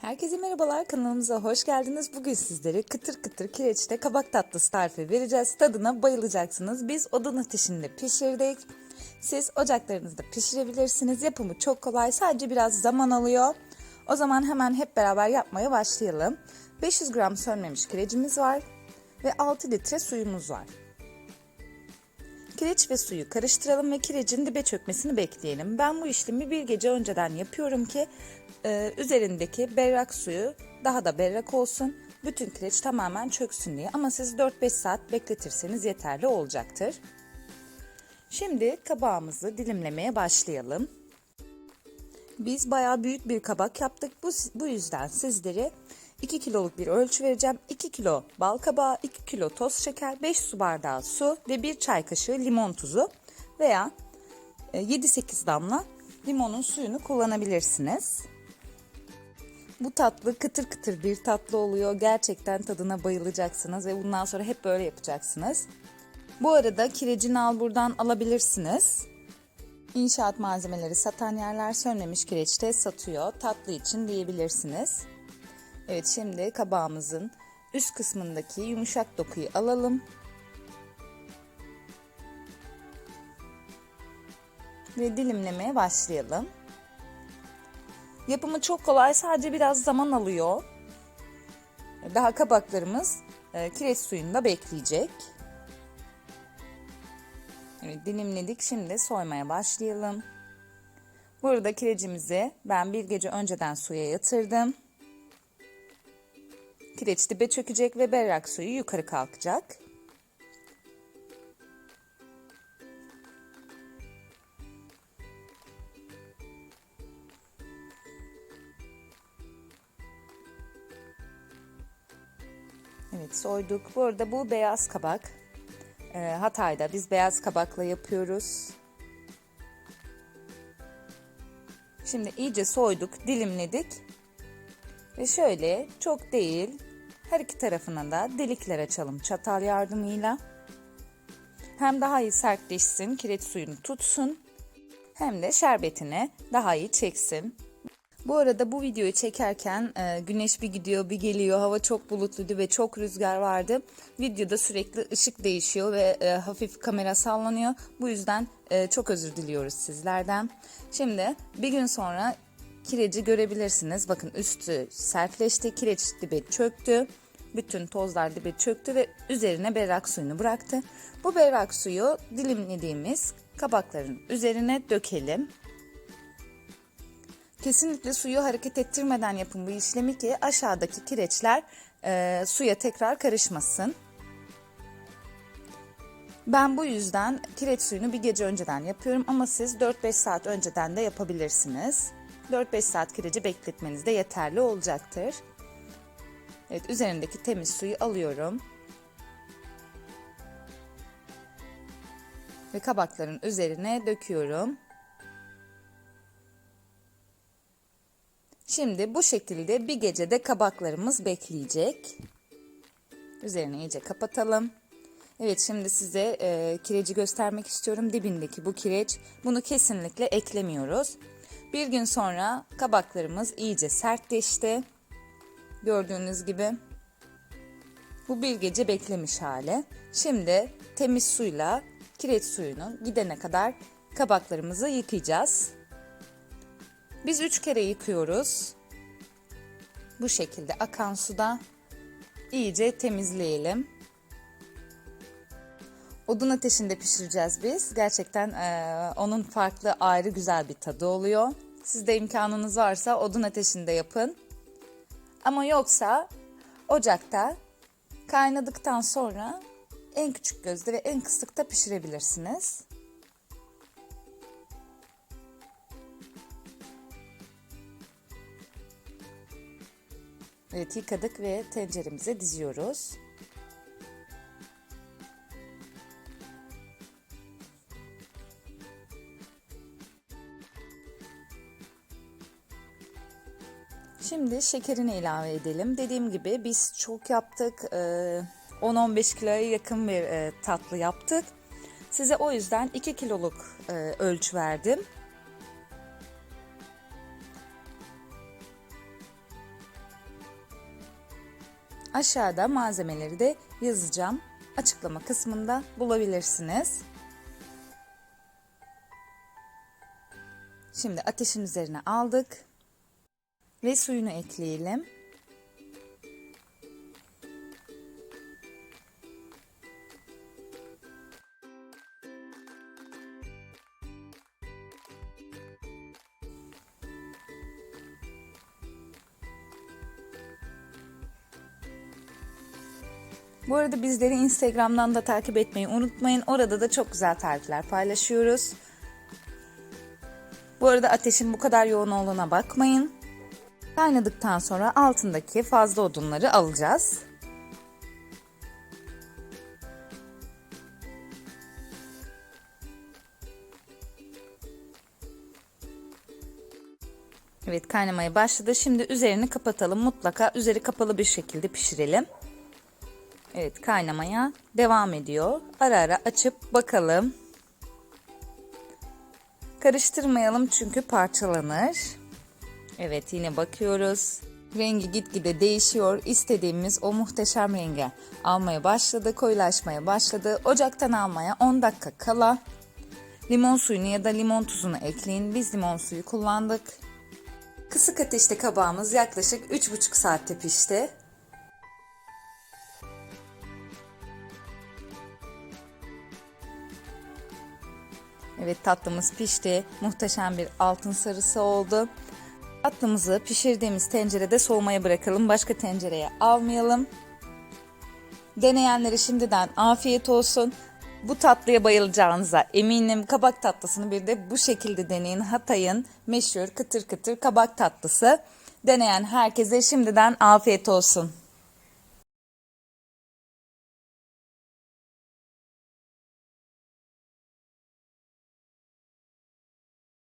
Herkese merhabalar kanalımıza hoş geldiniz. Bugün sizlere kıtır kıtır kireçte kabak tatlısı tarifi vereceğiz. Tadına bayılacaksınız. Biz odun ateşinde pişirdik. Siz ocaklarınızda pişirebilirsiniz. Yapımı çok kolay sadece biraz zaman alıyor. O zaman hemen hep beraber yapmaya başlayalım. 500 gram sönmemiş kirecimiz var ve 6 litre suyumuz var. Kireç ve suyu karıştıralım ve kirecin dibe çökmesini bekleyelim. Ben bu işlemi bir gece önceden yapıyorum ki e, üzerindeki berrak suyu daha da berrak olsun. Bütün kireç tamamen çöksün diye ama siz 4-5 saat bekletirseniz yeterli olacaktır. Şimdi kabağımızı dilimlemeye başlayalım. Biz bayağı büyük bir kabak yaptık. Bu, bu yüzden sizlere 2 kiloluk bir ölçü vereceğim. 2 kilo bal kabağı, 2 kilo toz şeker, 5 su bardağı su ve 1 çay kaşığı limon tuzu veya 7-8 damla limonun suyunu kullanabilirsiniz. Bu tatlı kıtır kıtır bir tatlı oluyor. Gerçekten tadına bayılacaksınız ve bundan sonra hep böyle yapacaksınız. Bu arada kirecini al buradan alabilirsiniz. İnşaat malzemeleri satan yerler sönmemiş kireçte satıyor. Tatlı için diyebilirsiniz. Evet şimdi kabağımızın üst kısmındaki yumuşak dokuyu alalım. Ve dilimlemeye başlayalım. Yapımı çok kolay sadece biraz zaman alıyor. Daha kabaklarımız e, kireç suyunda bekleyecek. Evet, dilimledik şimdi soymaya başlayalım. Burada kirecimizi ben bir gece önceden suya yatırdım. Kireç dibe çökecek ve berrak suyu yukarı kalkacak. Evet soyduk. Bu arada bu beyaz kabak. Ee, Hatay'da biz beyaz kabakla yapıyoruz. Şimdi iyice soyduk, dilimledik. Ve şöyle çok değil her iki tarafına da delikler açalım çatal yardımıyla. Hem daha iyi sertleşsin, kireç suyunu tutsun. Hem de şerbetini daha iyi çeksin. Bu arada bu videoyu çekerken e, güneş bir gidiyor bir geliyor. Hava çok bulutluydu ve çok rüzgar vardı. Videoda sürekli ışık değişiyor ve e, hafif kamera sallanıyor. Bu yüzden e, çok özür diliyoruz sizlerden. Şimdi bir gün sonra kireci görebilirsiniz. Bakın üstü sertleşti, kireç dibe çöktü. Bütün tozlar dibe çöktü ve üzerine berrak suyunu bıraktı. Bu berrak suyu dilimlediğimiz kabakların üzerine dökelim. Kesinlikle suyu hareket ettirmeden yapın bu işlemi ki aşağıdaki kireçler e, suya tekrar karışmasın. Ben bu yüzden kireç suyunu bir gece önceden yapıyorum ama siz 4-5 saat önceden de yapabilirsiniz. 4-5 saat kireci bekletmeniz de yeterli olacaktır. Evet üzerindeki temiz suyu alıyorum. Ve kabakların üzerine döküyorum. Şimdi bu şekilde bir gecede kabaklarımız bekleyecek. Üzerine iyice kapatalım. Evet şimdi size e, kireci göstermek istiyorum. Dibindeki bu kireç. Bunu kesinlikle eklemiyoruz. Bir gün sonra kabaklarımız iyice sertleşti. Gördüğünüz gibi. Bu bir gece beklemiş hali. Şimdi temiz suyla kireç suyunu gidene kadar kabaklarımızı yıkayacağız. Biz üç kere yıkıyoruz. Bu şekilde akan suda iyice temizleyelim. Odun ateşinde pişireceğiz biz. Gerçekten e, onun farklı ayrı güzel bir tadı oluyor. Sizde imkanınız varsa odun ateşinde yapın. Ama yoksa ocakta kaynadıktan sonra en küçük gözde ve en kısıkta pişirebilirsiniz. Evet yıkadık ve tenceremize diziyoruz. Şimdi şekerini ilave edelim. Dediğim gibi biz çok yaptık. 10-15 kiloya yakın bir e, tatlı yaptık. Size o yüzden 2 kiloluk e, ölçü verdim. Aşağıda malzemeleri de yazacağım. Açıklama kısmında bulabilirsiniz. Şimdi ateşin üzerine aldık ve suyunu ekleyelim. Bu arada bizleri Instagram'dan da takip etmeyi unutmayın. Orada da çok güzel tarifler paylaşıyoruz. Bu arada ateşin bu kadar yoğun olduğuna bakmayın. Kaynadıktan sonra altındaki fazla odunları alacağız. Evet kaynamaya başladı. Şimdi üzerini kapatalım. Mutlaka üzeri kapalı bir şekilde pişirelim. Evet kaynamaya devam ediyor. Ara ara açıp bakalım. Karıştırmayalım çünkü parçalanır. Evet yine bakıyoruz. Rengi gitgide değişiyor. İstediğimiz o muhteşem renge almaya başladı, koyulaşmaya başladı. Ocaktan almaya 10 dakika kala limon suyunu ya da limon tuzunu ekleyin. Biz limon suyu kullandık. Kısık ateşte kabağımız yaklaşık 3,5 saatte pişti. Evet tatlımız pişti. Muhteşem bir altın sarısı oldu. Tatlımızı pişirdiğimiz tencerede soğumaya bırakalım. Başka tencereye almayalım. Deneyenlere şimdiden afiyet olsun. Bu tatlıya bayılacağınıza eminim. Kabak tatlısını bir de bu şekilde deneyin. Hatay'ın meşhur kıtır kıtır kabak tatlısı. Deneyen herkese şimdiden afiyet olsun.